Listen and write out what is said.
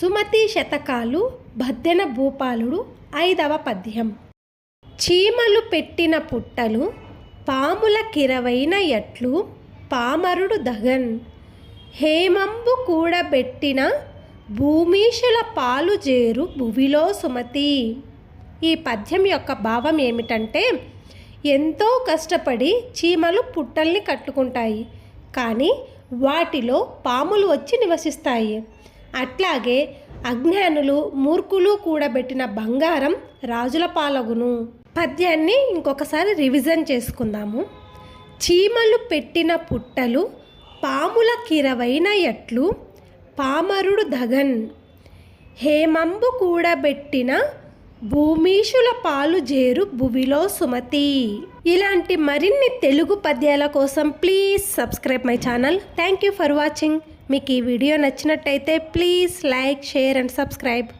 సుమతి శతకాలు భద్దెన భూపాలుడు ఐదవ పద్యం. చీమలు పెట్టిన పుట్టలు పాముల కిరవైన ఎట్లు పామరుడు దగన్. హేమంబు కూడబెట్టిన భూమీషుల పాలు జేరు భువిలో సుమతి. ఈ పద్యం యొక్క భావం ఏమిటంటే ఎంతో కష్టపడి చీమలు పుట్టల్ని కట్టుకుంటాయి కానీ వాటిలో పాములు వచ్చి నివసిస్తాయి. అట్లాగే అజ్ఞానులు మూర్ఖులు కూడబెట్టిన బంగారం రాజుల పాలగును. పద్యాన్ని ఇంకొకసారి రివిజన్ చేసుకుందాము. చీమలు పెట్టిన పుట్టలు పాముల కిరవైన ఎట్లు పామరుడు ధగన్ హేమంబు కూడబెట్టిన భూమీషుల పాలు జేరు భువిలో సుమతి. ఇలాంటి మరిన్ని తెలుగు పద్యాల కోసం please subscribe my channel. Thank you for watching. మీకు ఈ వీడియో నచ్చినట్టయితే please like share and subscribe.